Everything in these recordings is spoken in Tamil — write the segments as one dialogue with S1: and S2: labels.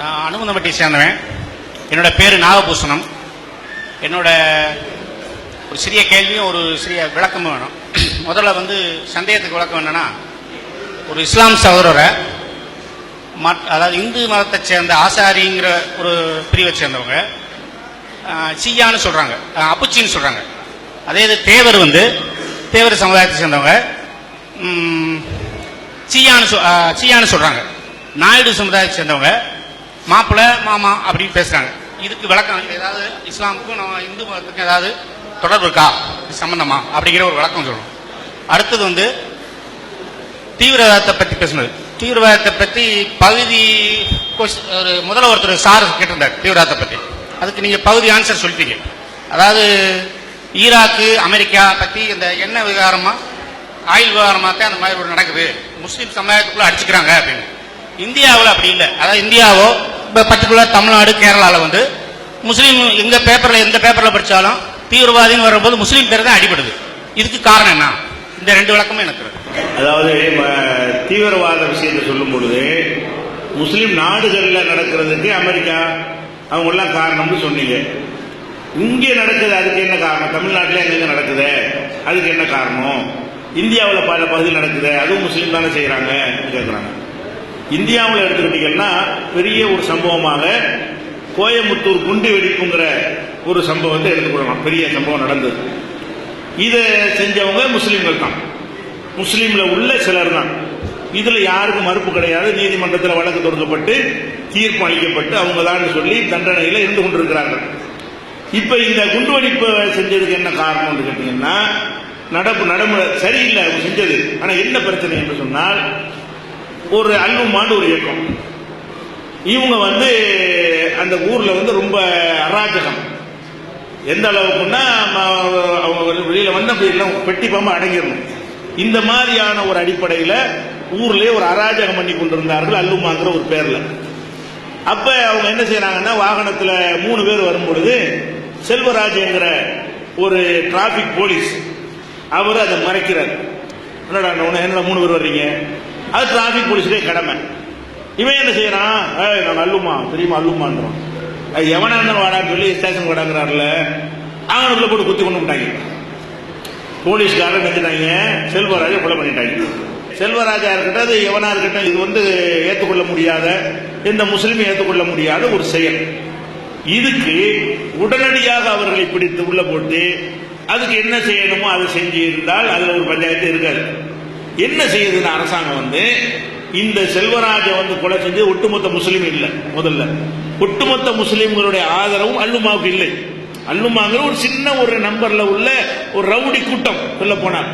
S1: நான் அனுமந்தம்பட்டி சேர்ந்தவன். என்னோட பேர் நாகபூஷணம். என்னோட ஒரு சிறிய கேள்வியும் ஒரு சிறிய விளக்கமும் வேணும். முதல்ல வந்து சந்தேகத்துக்கு விளக்கம் என்னன்னா ஒரு இஸ்லாம் சகோதரரை மத் அதாவது இந்து மதத்தை சேர்ந்த ஆசாரிங்கிற ஒரு பிரிவை சேர்ந்தவங்க சியான்னு சீயான்னு அப்புச்சின்னு சொல்கிறாங்க அதே இது தேவர் வந்து தேவர் சமுதாயத்தை சேர்ந்தவங்க சியான்னு சீயான்னு சொ- சியான்னு சீயான்னு நாயுடு சமுதாயத்தை சேர்ந்தவங்க மாப்பிள்ளை மாமா அப்படின்னு பேசுறாங்க. இதுக்கு விளக்கம் ஏதாவது இஸ்லாமுக்கும் நம்ம இந்து மதத்துக்கும் ஏதாவது தொடர்பு இருக்கா? இது சம்பந்தமா? அப்படிங்கிற ஒரு விளக்கம் சொல்லணும் அடுத்தது வந்து தீவிரவாதத்தை பத்தி பேசுனது. தீவிரவாதத்தை பத்தி பகுதி ஒரு முதல்ல ஒருத்தர் சார் கேட்டிருந்தார் தீவிரவாதத்தை பத்தி. அதுக்கு நீங்க பகுதி ஆன்சர் சொல்லிட்டீங்க. அதாவது ஈராக்கு அமெரிக்கா பத்தி இந்த எண்ணெய் விவகாரமா ஆயில் விவகாரமா தான் அந்த மாதிரி ஒரு நடக்குது. முஸ்லீம் சமுதாயத்துக்குள்ள அடிச்சுக்கிறாங்க அப்படின்னு. இந்தியாவில் அப்படி இல்லை. அதாவது இந்தியாவோ இப்போ பர்டிகுலர் தமிழ்நாடு கேரளாவில் வந்து முஸ்லீம் எங்க பேப்பரில் எந்த பேப்பரில் படித்தாலும் தீவிரவாதின்னு வரும்போது முஸ்லீம் பேர் தான் அடிபடுது. இதுக்கு காரணம் என்ன? இந்த ரெண்டு விளக்கமும் எனக்கு
S2: அதாவது தீவிரவாத விஷயத்தை சொல்லும் பொழுது முஸ்லீம் நாடுகளில் நடக்கிறதுக்கு அமெரிக்கா அவங்கெல்லாம் காரணம்னு சொன்னீங்க. இங்கே நடக்குது அதுக்கு என்ன காரணம்? தமிழ்நாட்டில் எங்கெங்க நடக்குது அதுக்கு என்ன காரணம்? இந்தியாவில் பல பகுதியில் நடக்குது அதுவும் முஸ்லீம் தானே செய்கிறாங்க கேட்குறாங்க இந்தியாவில் எடுத்துக்கிட்டீங்கன்னா பெரிய ஒரு சம்பவமாக கோயம்புத்தூர் குண்டு வெடிப்புங்கிற ஒரு சம்பவத்தை எடுத்துக்கொள்ளலாம் பெரிய சம்பவம் நடந்தது. இதை செஞ்சவங்க முஸ்லீம்கள் தான். முஸ்லீம்ல உள்ள சிலர் தான். இதுல யாருக்கும் மறுப்பு கிடையாது. நீதிமன்றத்தில் வழக்கு தொடங்கப்பட்டு தீர்ப்பு அளிக்கப்பட்டு அவங்க தான் சொல்லி தண்டனையில் இருந்து கொண்டிருக்கிறார்கள். இப்ப இந்த குண்டுவெடிப்பு செஞ்சதுக்கு என்ன காரணம்னு கேட்டீங்கன்னா நடப்பு நடைமுறை சரியில்லை அவங்க செஞ்சது. ஆனா என்ன பிரச்சனை என்று சொன்னால் ஒரு அல்லுமாண்டு ஒரு இயக்கம். இவங்க வந்து அந்த ஊர்ல வந்து ரொம்ப அராஜகம். எந்த அளவுக்குன்னா அவங்க வெளியில் வெளியில வந்து அப்படி எல்லாம் பெட்டி பாம்பு அடங்கிடணும். இந்த மாதிரியான ஒரு அடிப்படையில் ஊர்லேயே ஒரு அராஜகம் பண்ணி கொண்டிருந்தார்கள் அல்லுமாங்கிற ஒரு பேர்ல. அப்ப அவங்க என்ன செய்யறாங்கன்னா வாகனத்துல மூணு பேர் வரும் பொழுது செல்வராஜ்ங்கிற ஒரு டிராபிக் போலீஸ் அவர் அதை மறைக்கிறார். என்னடா உன்னை என்னடா மூணு பேர் வர்றீங்க? அது டிராபிக் போலீஸுடைய கடமை. இவன் என்ன செய்யறான்? ஏய் நான் அல்லுமா தெரியுமா அல்லுமான்றான் அது எவனா இருந்தாலும் வாடான்னு சொல்லி ஸ்டேஷன் வாடாங்கிறாருல அவனுக்குள்ள போட்டு குத்தி கொண்டு விட்டாங்க போலீஸ்காரன் நினைச்சிட்டாங்க. செல்வராஜை கொலை பண்ணிட்டாங்க. செல்வராஜா இருக்கட்டும் அது எவனா இருக்கட்டும் இது வந்து ஏற்றுக்கொள்ள முடியாத எந்த முஸ்லீமும் ஏற்றுக்கொள்ள முடியாத ஒரு செயல். இதுக்கு உடனடியாக அவர்களை பிடித்து உள்ள போட்டு அதுக்கு என்ன செய்யணுமோ அதை செஞ்சு இருந்தால் அதுல ஒரு பஞ்சாயத்து இருக்காது. என்ன செய்யுதுன்னு அரசாங்கம் வந்து இந்த செல்வராஜை வந்து கொலை செஞ்சு ஒட்டுமொத்த முஸ்லீம் இல்லை முதல்ல. ஒட்டுமொத்த முஸ்லீம்களுடைய ஆதரவும் அல்லுமாவுக்கு இல்லை. அல்லுமாங்கிற ஒரு சின்ன ஒரு நம்பர்ல உள்ள ஒரு ரவுடி கூட்டம் சொல்ல போனார்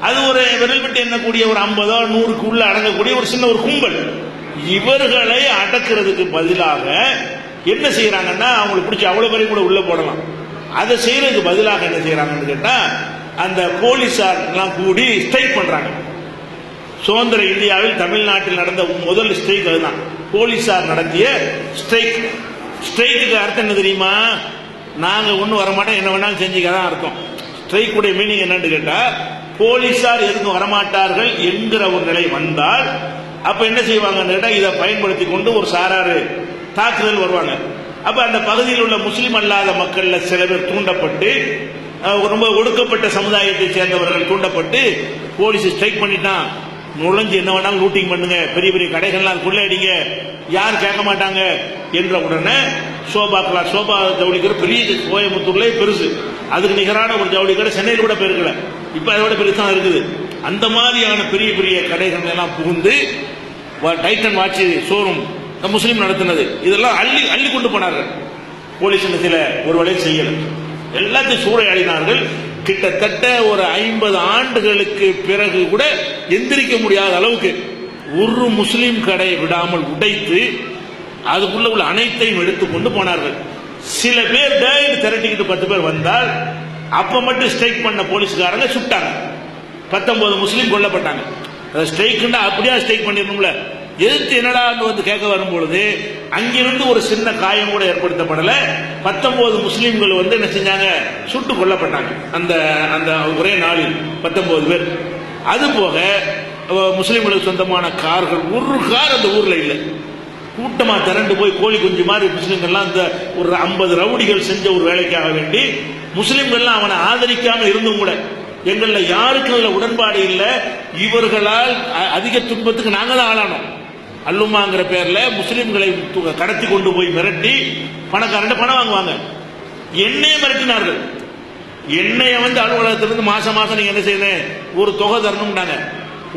S2: அது ஒரு விரல் விட்டு எண்ணக்கூடிய ஒரு ஐம்பதோ நூறுக்கு உள்ள அடங்கக்கூடிய ஒரு சின்ன ஒரு கும்பல். இவர்களை அடக்கிறதுக்கு பதிலாக என்ன செய்யறாங்கன்னா அவங்களுக்கு பிடிச்ச அவ்வளவு பேரையும் கூட உள்ள போடலாம். அதை செய்யறதுக்கு பதிலாக என்ன செய்யறாங்கன்னு கேட்டா அந்த போலீசார் எல்லாம் கூடி ஸ்ட்ரைக் பண்றாங்க. சுதந்திர இந்தியாவில் தமிழ்நாட்டில் நடந்த முதல் ஸ்ட்ரைக் அதுதான். போலீசார் நடத்திய ஸ்ட்ரைக் ஸ்ட்ரைக்கு அர்த்தம் என்ன தெரியுமா? நாங்க ஒன்றும் வரமாட்டோம். என்ன வேணாலும் செஞ்சுக்கதான் அர்த்தம். ஸ்ட்ரைக் உடைய மீனிங் என்னன்னு கேட்டா போலீசார் எதுக்கும் வரமாட்டார்கள் என்கிற ஒரு நிலை வந்தால் அப்ப என்ன செய்வாங்கன்னு கேட்டால் இதை பயன்படுத்தி கொண்டு ஒரு சாராரு தாக்குதல் வருவாங்க. அப்ப அந்த பகுதியில் உள்ள முஸ்லீம் அல்லாத மக்கள்ல சில பேர் தூண்டப்பட்டு ரொம்ப ஒடுக்கப்பட்ட சமுதாயத்தை சேர்ந்தவர்கள் தூண்டப்பட்டு போலீஸ் ஸ்ட்ரைக் பண்ணிட்டான். நுழைஞ்சு என்ன வேணாலும் லூட்டிங் பண்ணுங்க. பெரிய பெரிய கடைகள்லாம் கொள்ளையடிங்க. யாரும் கேட்க மாட்டாங்க? என்ற உடனே சோபா கிளாஸ் சோபா ஜவுளி கடை பெரிய கோயம்புத்தூர்ல பெருசு. அதுக்கு நிகரான ஒரு ஜவுளி கடை சென்னையில் கூட பெருக்கல இப்ப அதை விட பெருசா இருக்குது. அந்த மாதிரியான பெரிய பெரிய கடைகள் எல்லாம் புகுந்து டைட்டன் வாட்சி ஷோரூம் முஸ்லீம் நடத்தினது. இதெல்லாம் அள்ளி அள்ளி கொண்டு போனார்கள். போலீஸ் சில ஒரு வழியை செய்யல. எல்லாத்தையும் சூறையாடினார்கள். கிட்டத்தட்ட ஒரு ஐம்பது ஆண்டுகளுக்கு பிறகு கூட எந்திரிக்க முடியாத அளவுக்கு ஒரு முஸ்லீம் கடை விடாமல் உடைத்து அதுக்குள்ள உள்ள அனைத்தையும் எடுத்துக்கொண்டு போனார்கள். சில பேர் டேன்னு திரட்டிக்கிட்டு பத்து பேர் வந்தால் அப்ப மட்டும் ஸ்ட்ரைக் பண்ண போலீஸ்காரங்க சுட்டாங்க. பத்தொன்பது முஸ்லீம் கொல்லப்பட்டாங்க. ஸ்ட்ரைக்குண்டா அப்படியே ஸ்ட்ரைக் பண்ணிடணும்ல? எதிர்த்து என்னடா வந்து கேட்க வரும்பொழுது அங்கிருந்து ஒரு சின்ன காயம் கூட ஏற்படுத்தப்படல. பத்தொன்பது முஸ்லீம்கள் வந்து என்ன செஞ்சாங்க? சுட்டு கொல்லப்பட்டாங்க. அந்த அந்த ஒரே நாளில் பத்தொன்பது பேர். அது போக முஸ்லீம்களுக்கு சொந்தமான கார்கள் ஒரு கார் அந்த ஊர்ல இல்லை. கூட்டமா திரண்டு போய் கோழி குஞ்சு மாதிரி முஸ்லீம்கள்லாம் அந்த ஒரு ஐம்பது ரவுடிகள் செஞ்ச ஒரு வேலைக்காக வேண்டி முஸ்லீம்கள்லாம் அவனை ஆதரிக்காம இருந்தும் கூட எங்களில் யாருக்கும் உடன்பாடு இல்லை. இவர்களால் அ- அதிக துன்பத்துக்கு நாங்க தான் ஆளானோம். அல்லுமாங்கிற பேர்ல முஸ்லிம்களை கடத்தி கொண்டு போய் மிரட்டி பணக்காரன் பணம் வாங்குவாங்க. என்னையே மிரட்டினார்கள். என்னைய வந்து அலுவலகத்திலிருந்து மாசம் மாசம் நீங்க என்ன செய்யணும் ஒரு தொகை தரணும்னாங்க.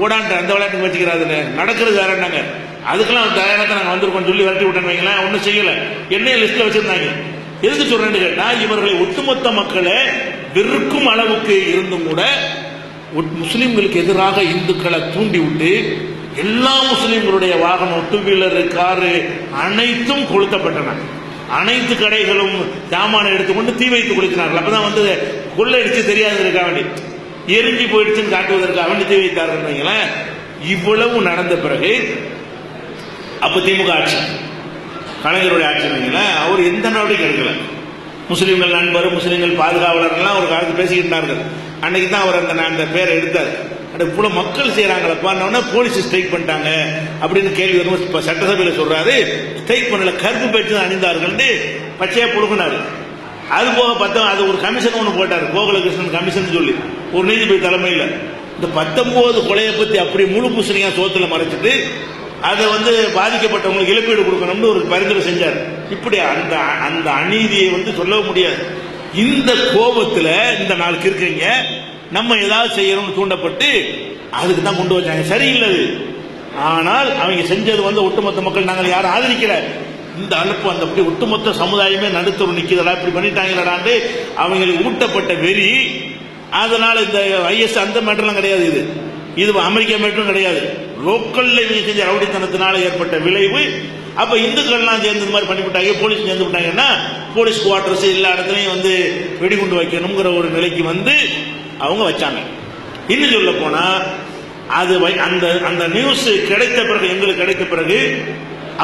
S2: ஓடாண்ட அந்த விளையாட்டு வச்சுக்கிறாதுல நடக்கிறது வேறன்னாங்க. அதுக்கெல்லாம் தயாராக நாங்கள் வந்திருக்கோம் சொல்லி விரட்டி விட்டேன்னு வைங்களேன். ஒன்றும் செய்யல. என்னைய லிஸ்ட்ல வச்சிருந்தாங்க. எதுக்கு சொல்றேன்னு கேட்டா இவர்களை ஒட்டுமொத்த மக்களை வெறுக்கும் அளவுக்கு இருந்தும் கூட முஸ்லிம்களுக்கு எதிராக இந்துக்களை தூண்டி விட்டு எல்லா முஸ்லிம்களுடைய வாகனம் டூ வீலர் காரு அனைத்தும் கொளுத்தப்பட்டன. அனைத்து கடைகளும் சாமானை எடுத்துக்கொண்டு தீ வைத்து குளிக்கிறார்கள் அப்பதான் வந்து கொள்ளடிச்சு தெரியாததற்காக வேண்டி எரிஞ்சு போயிடுச்சுன்னு காட்டுவதற்காக வேண்டி தீ வைத்தார்கள் இவ்வளவு நடந்த பிறகு அப்ப திமுக ஆட்சி. கலைஞருடைய ஆட்சி அவர் எந்த நடவடிக்கை எடுக்கல. முஸ்லீம்கள் நண்பர் முஸ்லீம்கள் பாதுகாவலர்லாம் ஒரு காலத்து பேசிக்கிட்டார்கள் அன்னைக்கு தான் அவர் அந்த அந்த பேரை எடுத்தார். இவ்வளவு மக்கள் செய்யறாங்களப்பா போலீஸ் ஸ்ட்ரைக் பண்ணிட்டாங்க. அப்படின்னு கேள்வி வரும் இப்போ சட்டசபையில சொல்றாரு ஸ்ட்ரைக் பண்ணல கருப்பு பேச்சு அணிந்தார்கள் பச்சையா கொடுக்கினாரு அது போக பார்த்தா அது ஒரு கமிஷன் ஒன்று போட்டார் கோகுலகிருஷ்ணன் கமிஷன் சொல்லி. ஒரு நீதிபதி தலைமையில். இந்த பத்தொன்பது கொலையை பத்தி அப்படி முழு பூசணியா சோத்துல மறைச்சிட்டு அதை வந்து பாதிக்கப்பட்டவங்களுக்கு இழப்பீடு கொடுக்கணும்னு ஒரு பரிந்துரை செஞ்சார். இப்படி அந்த அந்த அநீதியை வந்து சொல்லவும் முடியாது. இந்த கோபத்துல இந்த நாளுக்கு இருக்கீங்க நம்ம ஏதாவது செய்யணும்னு தூண்டப்பட்டு அதுக்கு தான் கொண்டு வச்சாங்க. சரியில்லை அது. ஆனால் அவங்க செஞ்சது வந்து ஒட்டுமொத்த மக்கள் நாங்கள் யாரும் ஆதரிக்கல. இந்த அனுப்பு அந்த அப்படி ஒட்டுமொத்த சமுதாயமே நடுத்தரும் நிற்கிறதா இப்படி பண்ணிட்டாங்களாண்டு அவங்களுக்கு ஊட்டப்பட்ட வெறி. அதனால இந்த ஐஎஸ் அந்த மேட்டர்லாம் கிடையாது இது. இது அமெரிக்கா மேட்டரும் கிடையாது. லோக்கல்ல இவங்க செஞ்ச ரவுடித்தனத்தினால ஏற்பட்ட விளைவு. அப்ப இந்துக்கள்லாம் சேர்ந்து இந்த மாதிரி பண்ணிவிட்டாங்க. போலீஸ் சேர்ந்து விட்டாங்கன்னா போலீஸ் குவார்டர்ஸ் எல்லா இடத்துலையும் வந்து வெடிகுண்டு வைக்கணுங்கிற ஒரு நிலைக்கு வந்து அவங்க வச்சாங்க. இன்னும் சொல்ல போனா அது அந்த அந்த நியூஸ் கிடைத்த பிறகு எங்களுக்கு கிடைத்த பிறகு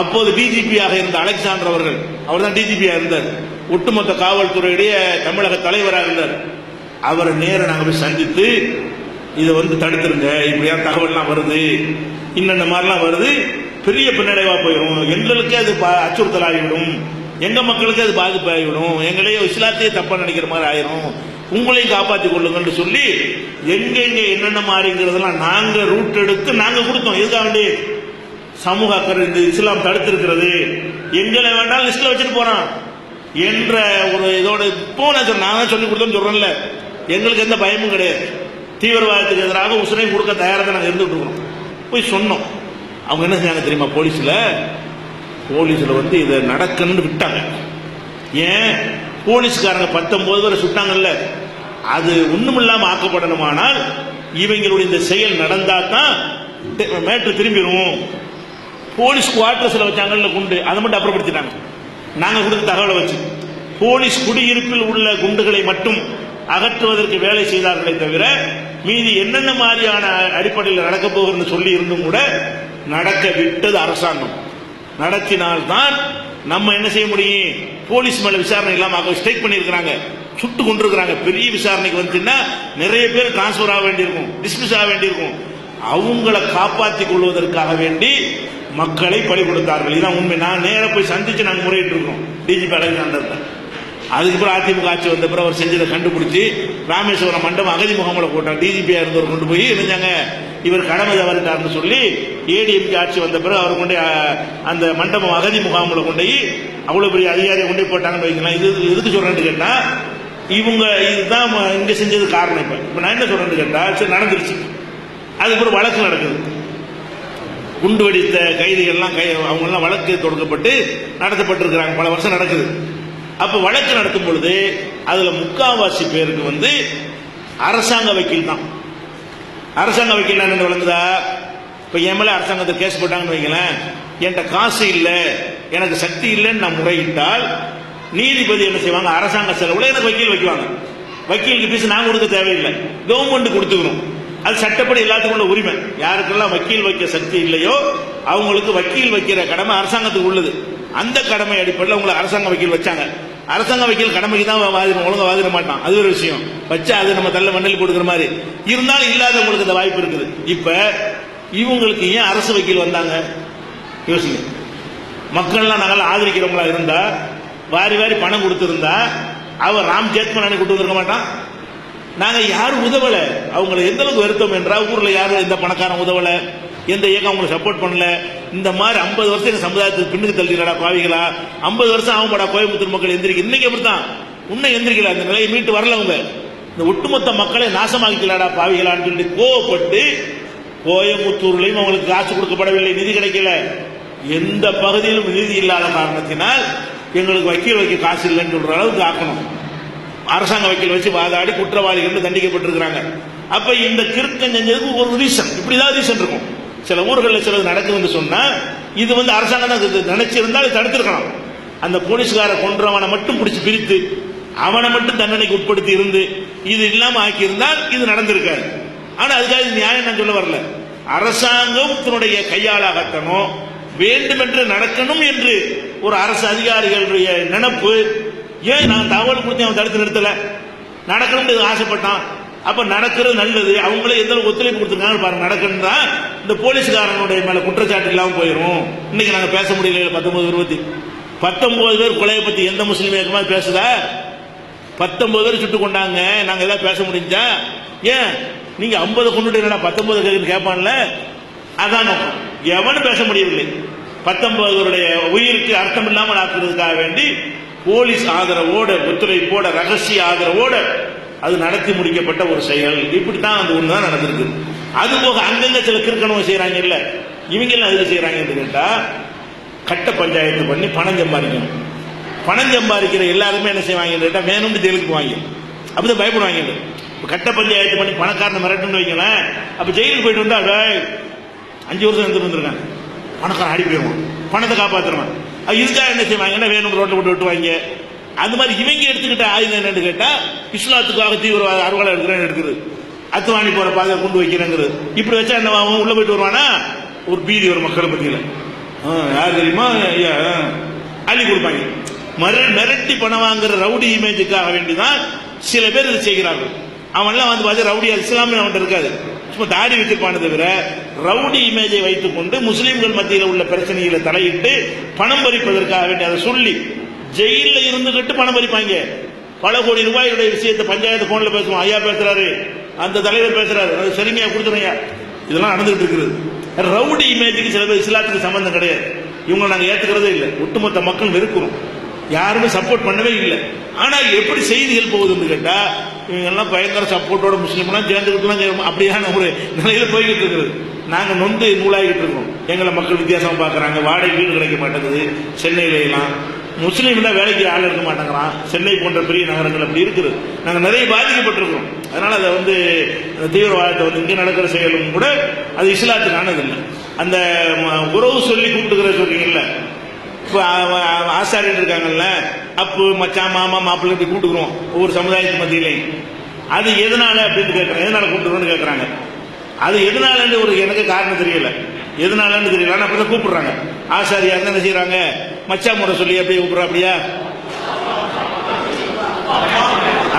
S2: அப்போது டிஜிபியாக இருந்த அலெக்சாண்டர் அவர்கள் அவர் தான் டிஜிபியா இருந்தார். ஒட்டுமொத்த காவல்துறையுடைய தமிழக தலைவராக இருந்தார். அவரை நேர நாங்கள் போய் சந்தித்து இதை வந்து தடுத்துருங்க இப்படியா தகவல்லாம் வருது இன்னென்ன மாதிரிலாம் வருது பெரிய பின்னடைவா போயிடும். எங்களுக்கே அது அச்சுறுத்தல் ஆகிவிடும் எங்க மக்களுக்கு அது பாதிப்பு ஆகிவிடும் எங்களையே இஸ்லாத்தையே தப்பா நினைக்கிற மாதிரி ஆயிரும். உங்களையும் காப்பாற்றி கொள்ளுங்கள் சொல்லி எங்க என்னென்ன மாதிரிங்கிறதெல்லாம் நாங்க ரூட் எடுத்து நாங்க கொடுத்தோம். எதுக்காக வேண்டி சமூக அக்கறை இந்த இஸ்லாம் தடுத்திருக்கிறது. எங்களை வேண்டாம் லிஸ்ட்ல வச்சுட்டு போறான். என்ற ஒரு இதோட இப்போ நான் சொல்றேன், நான் சொல்லி கொடுத்தோன்னு சொல்றேன்ல. எங்களுக்கு எந்த பயமும் கிடையாது. தீவிரவாதத்துக்கு எதிராக உசுரையும் கொடுக்க தயாராக தான் நாங்கள் இருந்துகிட்டு இருக்கிறோம். போய் சொன்னோம். அவங்க என்ன செஞ்சாங்க தெரியுமா? போலீஸில்? போலீஸில் வந்து இதை நடக்கணும்னு விட்டாங்க. ஏன்? போலீஸ்காரங்க பத்தொன்பது பேரை சுட்டாங்கல்ல அது ஒண்ணுமில்லாம ஆக்கப்படணுமானால் இவங்களுடைய இந்த செயல் நடந்தா தான் மேட்ரு திரும்பிடும் போலீஸ் குவார்டர்ஸ்ல வச்சாங்கல்ல குண்டு அதை மட்டும் அப்புறப்படுத்திட்டாங்க. நாங்க கொடுத்த தகவலை வச்சு. போலீஸ் குடியிருப்பில் உள்ள குண்டுகளை மட்டும் அகற்றுவதற்கு வேலை செய்தார்களே தவிர மீதி என்னென்ன மாதிரியான அடிப்படையில் நடக்க போகுதுன்னு சொல்லி இருந்தும் கூட நடக்க விட்டது அரசாங்கம். நடத்தினால்தான் நம்ம என்ன செய்ய முடியும்? போலீஸ் மேல விசாரணை இல்லாம ஸ்ட்ரைக் பண்ணியிருக்கிறாங்க. சுட்டு கொண்டிருக்கிறாங்க பெரிய விசாரணைக்கு வந்துச்சுன்னா நிறைய பேர் டிரான்ஸ்பர் ஆக வேண்டியிருக்கும் டிஸ்மிஸ் ஆக வேண்டியிருக்கும். அவங்கள காப்பாற்றிக் கொள்வதற்காக வேண்டி மக்களை பலி கொடுத்தார்கள். இதான் உண்மை. நான் நேராக போய் சந்திச்சு நாங்கள் முறையிட்டு இருக்கோம் டிஜிபி அலெக்சாண்டர் அதுக்கப்புறம் அதிமுக ஆட்சி வந்த பிறகு அவர் செஞ்சதை கண்டுபிடிச்சி ராமேஸ்வரம் மண்டபம் அகதி முகாமில் போட்டான் டிஜிபியா இருந்தவர் கொண்டு போய் இருந்தாங்க இவர் கடமை தவறிட்டார்னு சொல்லி ஏடிஎம்கே ஆட்சி வந்த பிறகு அவர் கொண்டு அந்த மண்டபம் அகதி முகாமில் கொண்டு போய் அவ்வளோ பெரிய அதிகாரியை கொண்டு போய் போட்டாங்கன்னு வைக்கலாம் இது எதுக்கு சொல்கிறேன்னு கேட்டால் இவங்க இதுதான் இங்கே செஞ்சது காரணம் இப்போ. இப்போ நான் என்ன சொல்கிறேன்னு கேட்டால் சரி நடந்துருச்சு. அதுக்கப்புறம் வழக்கு நடக்குது. குண்டு வெடித்த கைதிகள்லாம் கை அவங்கெல்லாம் வழக்கு தொடுக்கப்பட்டு நடத்தப்பட்டிருக்கிறாங்க. பல வருஷம் நடக்குது. அப்போ வழக்கு நடத்தும் பொழுது அதில் முக்காவாசி பேருக்கு வந்து அரசாங்க வக்கீல் தான். அரசாங்கம் வக்கீல் என்ன விளங்குதா இப்ப என் அரசாங்கத்தை கேஸ் போட்டாங்கன்னு வைங்களேன். என்கிட்ட காசு இல்லை. எனக்கு சக்தி இல்லைன்னு நான் முறையிட்டால் நீதிபதி என்ன செய்வாங்க? அரசாங்க செலவுல எனக்கு வக்கீல் வைக்குவாங்க. வக்கீலுக்கு பீஸ் நான் கொடுக்க தேவையில்லை. கவர்மெண்ட் கொடுத்துக்கணும். அது சட்டப்படி எல்லாத்துக்கும் உள்ள உரிமை. யாருக்கெல்லாம் வக்கீல் வைக்க சக்தி இல்லையோ அவங்களுக்கு வக்கீல் வைக்கிற கடமை அரசாங்கத்துக்கு உள்ளது. அந்த கடமை அடிப்படையில் உங்களை அரசாங்கம் வக்கீல் வச்சாங்க. அரசாங்க வக்கீல் கடமைக்கு தான் வாதிடும் ஒழுங்கா வாதிட மாட்டான். அது ஒரு விஷயம். வச்சா அது நம்ம தள்ள மண்ணில் கொடுக்குற மாதிரி. இருந்தாலும் இல்லாதவங்களுக்கு இந்த வாய்ப்பு இருக்குது. இப்ப இவங்களுக்கு ஏன் அரசு வக்கீல் வந்தாங்க? யோசிங்க. மக்கள்லாம் நாங்கள் ஆதரிக்கிறவங்களா இருந்தா வாரி வாரி பணம் கொடுத்திருந்தா அவர் ராம் ஜேத்மன் கூட்டு வந்திருக்க மாட்டான்? நாங்க யாரும் உதவல. அவங்களை எந்த அளவுக்கு வருத்தம் என்றா ஊர்ல யாரும் எந்த பணக்காரன் உதவல. எந்த இயக்கம் அவங்களை சப்போர்ட் பண்ணல. இந்த மாதிரி 50 வருஷம் எங்க சமுதாயத்துக்கு பின்னுக்கு தள்ளிடா பாவிகளா? 50 வருஷம் ஆகும்டா கோயம்புத்தூர் மக்கள் எந்திரிக்க? இன்னைக்கு அப்படித்தான். இன்னும் எந்திரிக்கல அந்த நிலையை மீட்டு வரல அவங்க. இந்த ஒட்டுமொத்த மக்களை நாசமாக்கிக்கலாடா பாவிகளான்னு சொல்லி கோவப்பட்டு கோயம்புத்தூர்லையும் அவங்களுக்கு காசு கொடுக்கப்படவில்லை நிதி கிடைக்கல. எந்த பகுதியிலும் நிதி இல்லாத காரணத்தினால் எங்களுக்கு வக்கீல் வைக்க காசு இல்லைன்னு சொல்ற அளவுக்கு ஆக்கணும். அரசாங்க வக்கீல் வச்சு வாதாடி குற்றவாளிகள் தண்டிக்கப்பட்டிருக்கிறாங்க. அப்ப இந்த கிறுக்கம் செஞ்சதுக்கு ஒரு ரீசன் இப்படிதான் ரீசன் இருக்கும். சில ஊர்களில் சிலது நடக்குதுன்னு சொன்னால் இது வந்து அரசாங்கம் தான் நினைச்சிருந்தால் நினைச்சிருந்தா தடுத்திருக்கலாம். அந்த போலீஸ்கார கொன்றவனை மட்டும் பிடிச்சி பிரித்து அவனை மட்டும் தண்டனைக்கு உட்படுத்தி இருந்து இது இல்லாமல் ஆக்கியிருந்தால் இது நடந்திருக்காது. ஆனால் அதுக்காக நியாயம் நான் சொல்ல வரல. அரசாங்கம் தன்னுடைய கையாளாகத்தனும் வேண்டுமென்று நடக்கணும் என்று ஒரு அரசு அதிகாரிகளுடைய நினப்பு. ஏன் நான் தகவல் கொடுத்து அவன் தடுத்து நிறுத்தல? நடக்கணும்னு ஆசைப்பட்டான். அப்ப நடக்கிறது நல்லது. அவங்களே எந்த ஒத்துழைப்பு கொடுத்துருக்காங்க பாருங்க. நடக்கணும் தான் இந்த போலீஸ்காரனுடைய மேல குற்றச்சாட்டு இல்லாமல் போயிடும் இன்னைக்கு நாங்க பேச முடியல பத்தொன்பது இருபத்தி பத்தொன்பது பேர் கொலையை பத்தி எந்த முஸ்லீம் இயக்கமா பேசுதா? பத்தொன்பது பேர் சுட்டு கொண்டாங்க. நாங்க ஏதாவது பேச முடிஞ்சா? ஏன்? நீங்க ஐம்பது கொண்டுட்டு என்னடா பத்தொன்பது கேக்குன்னு கேட்பான்ல அதான் எவனும் பேச முடியவில்லை. பத்தொன்பதுடைய உயிருக்கு அர்த்தம் இல்லாமல் ஆக்குறதுக்காக வேண்டி போலீஸ் ஆதரவோட ஒத்துழைப்போட ரகசிய ஆதரவோட அது நடத்தி முடிக்கப்பட்ட ஒரு செயல். இப்படித்தான் அந்த ஒன்று தான் நடந்திருக்கு. அது போக அங்கங்க சில கிறுக்கணும் செய்யறாங்க இல்ல. இவங்க எல்லாம் அதுல செய்யறாங்கன்னு கேட்டா கட்ட பஞ்சாயத்து பண்ணி பணம் சம்பாதிக்கணும். பணம் சம்பாதிக்கிற எல்லாருமே என்ன செய்வாங்க கேட்டா வேணும்னு ஜெயிலுக்கு போவாங்க. அப்படிதான் பயப்படுவாங்க. இப்ப கட்ட பஞ்சாயத்து பண்ணி பணக்காரனை மிரட்டுன்னு வைங்களேன். அப்ப ஜெயிலுக்கு போயிட்டு வந்தா டேய், அஞ்சு வருஷம் இருந்து வந்திருக்காங்க. பணக்காரன் ஆடி போயிடுவான். பணத்தை காப்பாத்துருவான். அது இதுக்காக என்ன செய்வாங்கன்னா வேணும் ரோட்டில் போட்டு விட்டுவாங்க. அந்த மாதிரி இவங்க எடுத்துக்கிட்ட ஆயுதம் என்னன்னு கேட்டா இஸ்லாத்துக்காக தீவிரவாத அறுவலை எடுக்கிறேன்னு எடுக்குது. அத்துவாணி போற பாதை கொண்டு வைக்கிறேங்கிறது. இப்படி வச்சா என்ன அவன் உள்ள போயிட்டு வருவானா? ஒரு பீதி ஒரு மக்களை பத்தியில ஆ, யார் தெரியுமா? ஐயா, ஆ. அள்ளி கொடுப்பாங்க. மர- மிரட்டி பணம் வாங்குற ரவுடி இமேஜுக்காக வேண்டிதான் சில பேர் இதை செய்கிறார்கள். அவன்லாம் வந்து பார்த்து ரவுடி இஸ்லாமிய அவன்கிட்ட இருக்காது. சும்மா தாடி வச்சிருப்பான தவிர ரவுடி இமேஜை வைத்துக் கொண்டு முஸ்லீம்கள் மத்தியில் உள்ள பிரச்சனைகளை தலையிட்டு பணம் பறிப்பதற்காக வேண்டி அதை சொல்லி ஜெயில இருந்துகிட்டு பணம் பறிப்பாங்க. பல கோடி ரூபாயுடைய விஷயத்தை பஞ்சாயத்து போன்ல பேசுவோம். ஐயா பேசுறாரு. அந்த தலைவர் பேசுறாரு. அது செருமையா கொடுத்துருங்க. இதெல்லாம் நடந்துகிட்டு இருக்கிறது ரவுடி இமேஜுக்கு சில பேர் இஸ்லாத்துக்கு சம்பந்தம் கிடையாது. இவங்களை நாங்கள் ஏத்துக்கிறதே இல்லை. ஒட்டுமொத்த மக்கள் வெறுக்கிறோம். யாருமே சப்போர்ட் பண்ணவே இல்லை. ஆனால் எப்படி செய்திகள் போகுதுன்னு கேட்டா இவங்க எல்லாம் பயங்கர சப்போர்ட்டோட முஸ்லீம்லாம் சேர்ந்துக்கிட்டுலாம் அப்படியான ஒரு நிலையில போய்கிட்டு இருக்குது. நாங்கள் நொந்து நூலாகிட்டு இருக்கோம். எங்களை மக்கள் வித்தியாசமாக பார்க்குறாங்க. வாடகை வீடு கிடைக்க மாட்டேங்குது. சென்னையில முஸ்லீம் தான் வேலைக்கு ஆள் இருக்க மாட்டேங்கிறான். சென்னை போன்ற பெரிய நகரங்கள் அப்படி இருக்குது. நாங்கள் நிறைய பாதிக்கப்பட்டிருக்கிறோம். அதனால் அதை வந்து அந்த தீவிரவாதத்தை வந்து இங்கே நடக்கிற செயலும் கூட அது இஸ்லாத்துக்கானது இல்லை. அந்த ம- உறவு சொல்லி கூப்பிட்டுக்கிற சொல்றீங்கல்ல? இப்போ ஆசாரியன் இருக்காங்கல்ல? அப்பு மச்சான் மாமா மாப்பிள்ளை இப்படி ஒவ்வொரு சமுதாயத்து மத்தியிலையும். அது எதனால அப்படின்னு கேட்குறேன். எதனால கூப்பிட்டுக்கிறோம்னு கேட்குறாங்க. அது எதனாலன்னு ஒரு எனக்கு காரணம் தெரியல. எதனாலன்னு தெரியல. அப்போ தான் கூப்பிடுறாங்க. ஆசாரியாக என்ன செய்கிறாங்க மச்சான் முறை சொல்லி அப்படியே கூப்பிடுறா அப்படியா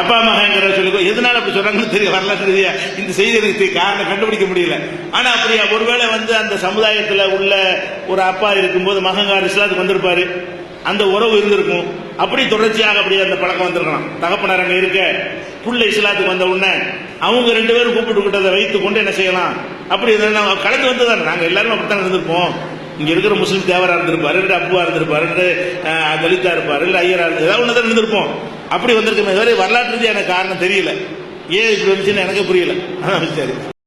S2: அப்பா மகங்கிற சொல்லி எதனால அப்படி சொல்றாங்கன்னு தெரிய வரலாற்று ரீதியா இந்த செய்தி எனக்கு காரணம் கண்டுபிடிக்க முடியல. ஆனா அப்படியா ஒருவேளை வந்து அந்த சமுதாயத்துல உள்ள ஒரு அப்பா இருக்கும்போது மகங்கார் இஸ்லாத்துக்கு வந்திருப்பாரு. அந்த உறவு இருந்திருக்கும். அப்படி தொடர்ச்சியாக அப்படி அந்த பழக்கம் வந்திருக்கலாம். தகப்பனார் அங்க இருக்க. புள்ள இஸ்லாத்துக்கு வந்த உடனே அவங்க ரெண்டு பேரும் கூப்பிட்டு வைத்துக் கொண்டு என்ன செய்யலாம்? அப்படி இதெல்லாம் கலந்து வந்ததானே? நாங்க எல்லாரும் அப்படித்தான் இருந்திருப்போம் இங்க இருக்கிற முஸ்லீம் தேவரா இருந்திருப்பாரு ரெண்டு அப்புவா இருந்திருப்பாரு ரெண்டு தலித்தா இருப்பாரு இல்ல ஐயரா இருந்து ஏதாவது தான் இருந்திருப்போம் அப்படி வந்திருக்கு வரலாற்று ரீதியான காரணம் தெரியல. ஏன் இப்படி வந்துச்சுன்னு எனக்கு புரியல. சரி.